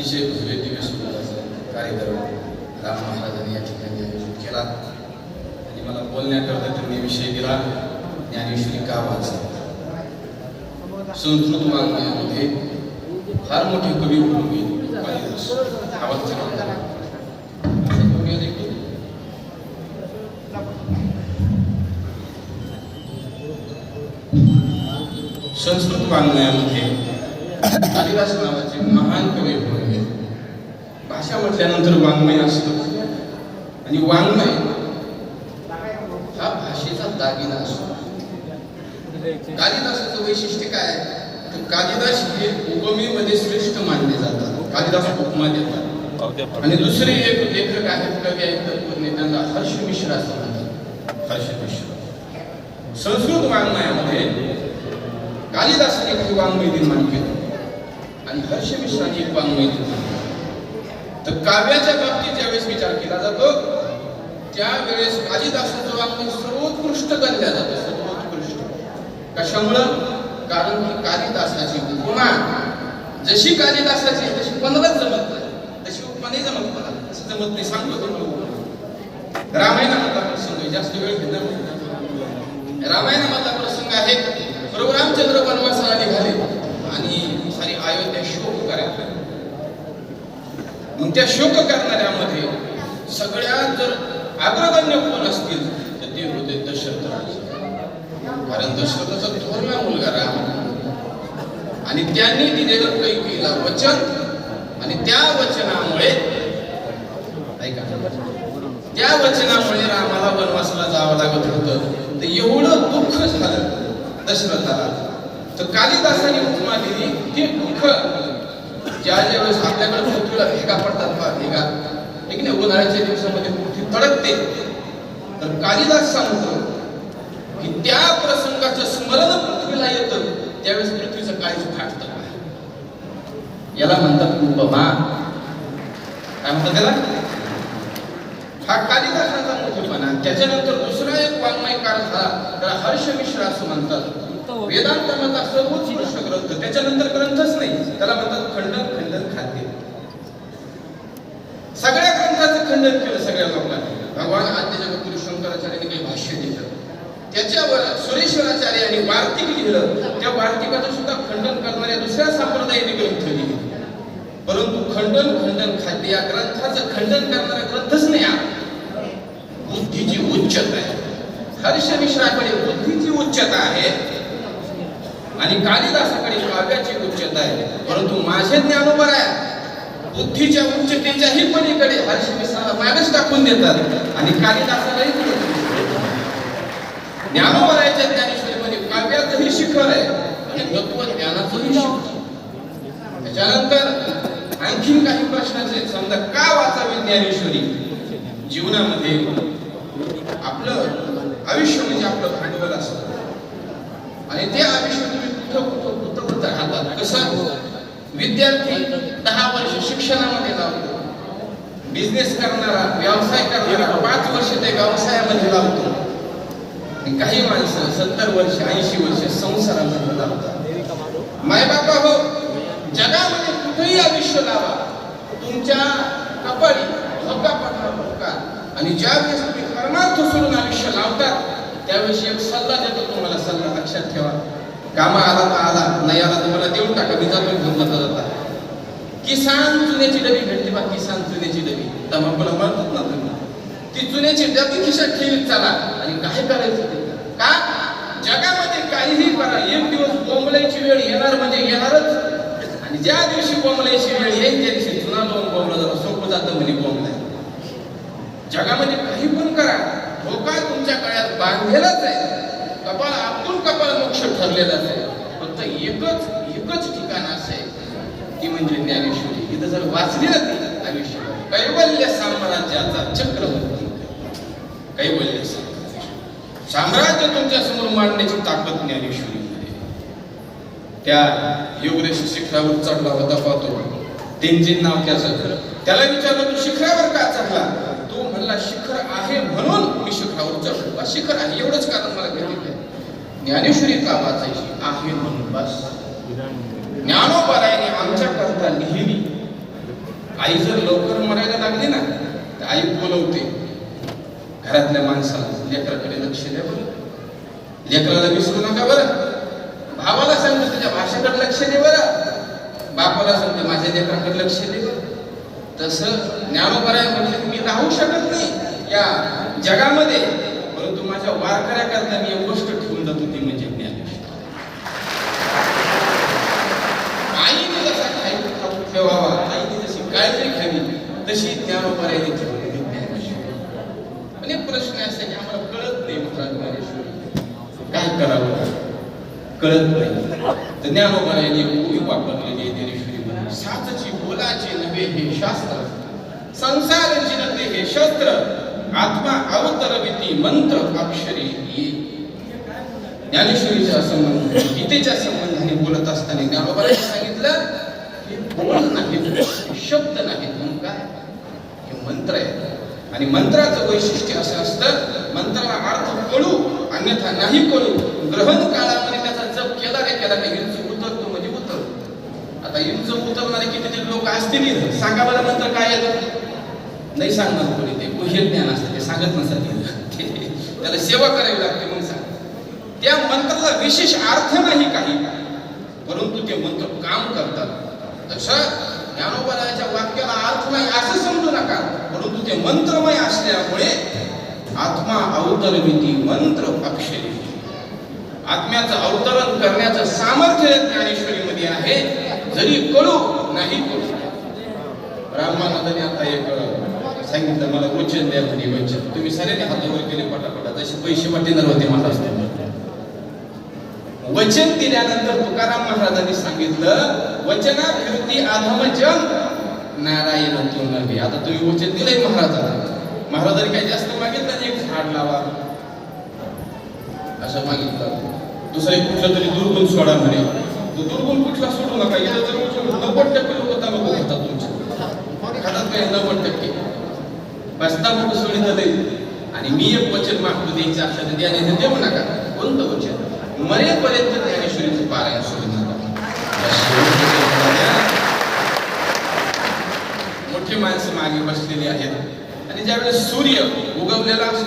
अतिशय भव्य दिव्य सुंदर कार्यक्रम राम महाराजांनी या ठिकाणी आयोजित केला. आणि मला बोलण्याकरता त्यांनी विषय दिला ज्ञानेश्वरी का वाचा संस्कृत वाङ्मयामध्ये फार मोठे कवी होऊन गेले संस्कृत वाङ्मयामध्ये कालिदास नावाचे महान कवी भाषा म्हटल्यानंतर वाङ्मय असतं. आणि वाङ्मय हा भाषेचा दागिना असतो. कालिदासाचं वैशिष्ट्य काय आहे? तर कालिदास हे उपमेमध्ये श्रेष्ठ मानले जातात. कालिदास उपमा देतात. आणि दुसरे एक लेखक आहेत कवी आहेत तत्वज्ञ त्यांना हर्ष मिश्र असं म्हणतात. हर्ष मिश्र. संस्कृत वाङ्मयामध्ये कालिदासाने काही वाङ्मय निर्माण केलं. आणि हर्ष मिश्राने एक वाङ्मय निर्माण तर काव्याच्या बाबतीत ज्यावेळेस विचार केला जातो त्यावेळेस कालिदासाचं वाङ्मय सर्वोत्कृष्ट गणल्या जातं सर्वोत्कृष्ट. कशामुळं? कारण की कालिदासाची उपमा जशी कालिदासाची तशी पनवत जमत नाही तशी उपमा नाही जमत मला तशी जमत नाही सांगतो तुम्हाला. रामायणामधला प्रसंग जास्त वेळ घेणार रामायणामधला प्रसंग आहे प्रभू रामचंद्र वनवासाला निघाले आणि सारी अयोध्या शोक करायला मग त्या शोक करणाऱ्यामध्ये सगळ्यात जर अग्रगण्य कोण असतील तर ते होते दशरथ कारण दशरथाचा थोरला मुलगा राम. आणि त्यांनी दिलेलं कैकेयीला वचन. आणि त्या वचनामुळे ऐका. त्या वचनामुळे रामाला वनवासाला जावं लागत होतं. तर एवढं दुःख झालं दशरथाला. तर कालिदासाने उपमा दिली ते दुःख ज्या ज्या वेळेस आपल्याकडे पृथ्वीला भेगा पडतात बा भेगा. एक नाही उन्हाळ्याच्या दिवसामध्ये पृथ्वी तडकते तर कालिदास सांगतो की त्या प्रसंगाचं स्मरण पृथ्वीला येतं त्यावेळेस पृथ्वीचं काळीच फाटतं याला म्हणतात उपमा काय म्हणतात त्याला? हा कालिदासाचा मोठेपणा. त्याच्यानंतर दुसरा एक वाङ्मयकार झाला त्याला हर्ष मिश्र असं म्हणतात. वेदांत मधला सर्वोत्कृष्ट ग्रंथ त्याच्यानंतर ग्रंथच नाही. त्याला म्हणतात खंडन खंडन खाते. सगळ्या ग्रंथाचं खंडन केलं सगळ्या लोकांनी. भगवान आद्य जगद्गुरु शंकराचार्यांनी काही भाष्य दिलं. त्याच्यावर सुरेश्वराचार्य यांनी वार्तिक लिहिलं. त्या वार्तिकाचं सुद्धा खंडन करणाऱ्या दुसऱ्या संप्रदायाने ग्रंथ लिहिले. परंतु खंडन खंडन खाद्य या ग्रंथाचं खंडन करणारा ग्रंथच नाही हा. बुद्धीची उच्चता आहे. हर्ष मिश्राकडे बुद्धीची उच्चता आहे. आणि कालिदासाकडे काव्याची उच्चता आहे. परंतु माझे ज्ञानोबर आहे बुद्धीच्या उच्चतेच्याही पलीकडे हर्ष मिश्राला मागच टाकून देतात. आणि कालिदासालाही पुढे ज्ञानोबरायच्या ज्ञानेश्वरीमध्ये. काव्याचंही शिखर आहे. आणि तत्वज्ञानाचंही शिखर त्याच्यानंतर आणखीन काही प्रश्नाचे समजा का वाचावी ज्ञानेश्वरी? जीवनामध्ये आपलं आयुष्य म्हणजे आपलं भांडवल असतं. आणि ते आयुष्य तुम्ही कुठं कुठं कुठं राहतात कसं विद्यार्थी दहा वर्ष शिक्षणामध्ये लावतो बिझनेस करणारा व्यवसाय करणारा पाच वर्ष ते व्यवसायामध्ये लावतो काही माणसं सत्तर वर्ष ऐंशी वर्ष संसारामध्ये लावतात मायबापा हो जगामध्ये कुठेही आयुष्य लावा तुमच्या कपाळी धोका पडणार धोका आणि ज्या वेळेस तुम्ही कर्मार्थ सोडून आयुष्य लावतात त्यावेळेस एक सल्ला देतो तुम्हाला सल्ला लक्षात ठेवा कामा आला तर आला नाही आला तुम्हाला देऊन टाका मी जातो घेऊन जाता जाता किसान चुन्याची डबी भेटते बा किसान चुन्याची डबी. तमाकुला म्हणतात ना तुम्ही. ती चुन्याची डबी खिशात ठेवीत चाला? आणि काय करायचं ते? का? जगामध्ये काहीही करा. एक दिवस बोंबलायची वेळ येणार म्हणजे येणारच. आणि ज्या दिवशी बोंबलायची वेळ येईल त्या दिवशी चुना लावून बोंबला जातं सोपं जातं म्हणे बोंबलाय जगामध्ये काही पण करा. धोका तुमच्या काळात बांधलेलाच आहे. कपाळ आपटून कपाळ मोक्ष ठरलेलाच आहे. फक्त एकच एकच ठिकाण असं आहे. ती म्हणजे ज्ञानेश्वरी. इथं जर वाचली ना ती आयुष्य कैवल्य साम्राज्याचा चक्रवर्ती. कैवल्य साम्राज्य. तुमच्यासमोर मांडण्याची ताकद ज्ञानेश्वरी त्या योगरेश शिखरावर चढला होता पाहतो. त्यांचे नाव त्याचं त्याला विचारलं तू शिखरावर का चढला? तो म्हणला शिखर आहे म्हणून मी शिखरावर चढलो शिखर आहे एवढंच कारण मला ज्ञानेश्वरी का वाचायची आहे म्हणून बस. ज्ञानोपरायने आमच्या करता नेहमी आई जर लवकर मरायला लागली ना तर आई बोलवते. घरातल्या माणसाला लेकराकडे लक्ष द्या बरं. लेकराला विसरू नका बरं. भावाला सांगतो तुझ्या भाषेकडे लक्ष दे बरं. बापाला सांगते माझ्या लेकराकडे लक्ष दे बरं. तसं ज्ञानोपराय म्हणजे मी राहू शकत नाही या जगामध्ये. परंतु माझ्या वारकऱ्याकरता मी एक गोष्ट ठेवून जातो ती म्हणजे ज्ञानेश्वर आईने जसा खाई खाऊ ठेवावा आईने जशी काळजी घ्यावी तशी ज्ञानोबरायने ठेवली ज्ञानेश्वर अनेक प्रश्न असतात की आम्हाला कळत नाही महाराज ज्ञानेश्वर काय करावं? कळत नाही. तर ज्ञानोबरायने ओळी वापरलेली आहे ज्ञानेश्वरी साचची बोलाचे नव्हे हे शास्त्र. संसार जिनते हे शस्त्र. आत्मा अवतरविती मंत्र अक्षरी ज्ञानेश्वरीच्या संबंध गीतेच्या संबंधाने बोलत असताना ज्ञानोबाने सांगितलं हे बोल नाही शब्द नाहीत. म्हणून काय? हे मंत्र आहे. आणि मंत्राचं वैशिष्ट्य असं असतं मंत्राला अर्थ कळू अन्यथा नाही कळू. ग्रहण काळामध्ये त्याचा जप केला नाही केला नाही हिंच उतरतो म्हणजे उतरतो. आता हिंच उतरणारे किती लोक असतील सांगा बरं मंत्र काय येतं नाही सांगणार कोणी ते. गुह्य ज्ञान असतं ते सांगत नसतात त्याला सेवा करावी लागते मग सांग त्या मंत्राला विशेष अर्थ नाही काही. परंतु ते मंत्र काम करतात. तसं ज्ञानोबराच्या वाक्याला आत्मय असं समजू नका. परंतु ते मंत्रमय असल्यामुळे आत्मा अवतरविती मंत्र अक्षरी. आत्म्याचं अवतरण करण्याचं सामर्थ्य ज्ञानेश्वरीमध्ये आहे. जरी कळू नाही कळू. रामानंदाने आता एक सांगितलं मला वचन द्या म्हणे वचन. तुम्ही सगळ्यांनी हातावर केले पटापटा. जसे पैसे वाटेणार होते मला वचन दिल्यानंतर तुकाराम महाराजांनी सांगितलं वचना फिरती आधम जन नारायण तू नव्हे. आता तुम्ही वचन दिलंय महाराजांना. महाराजांनी काही जास्त मागितलं नाही एक झाड लावा. असं मागितलं. दुसरं कुठलं तरी दुर्गुण सोडा म्हणे. तो दुर्गुण कुठला सोडू नका या जर नव्वद टक्के लोक तंबाखू होतात तुमचे. खातात काय नव्वद टक्के? बसता म्हणून सोडित आणि मी एक वचन मागतो त्यांच्या अक्षात द्या नाही देऊ नका. कोणतं वचन? मरेपर्यंत ज्ञानेश्वरीचं पारायण सोडू नका या शेवटच्या मोठी माणसं मागे बसलेली आहेत. आणि ज्यावेळेस सूर्य उगवलेला असतो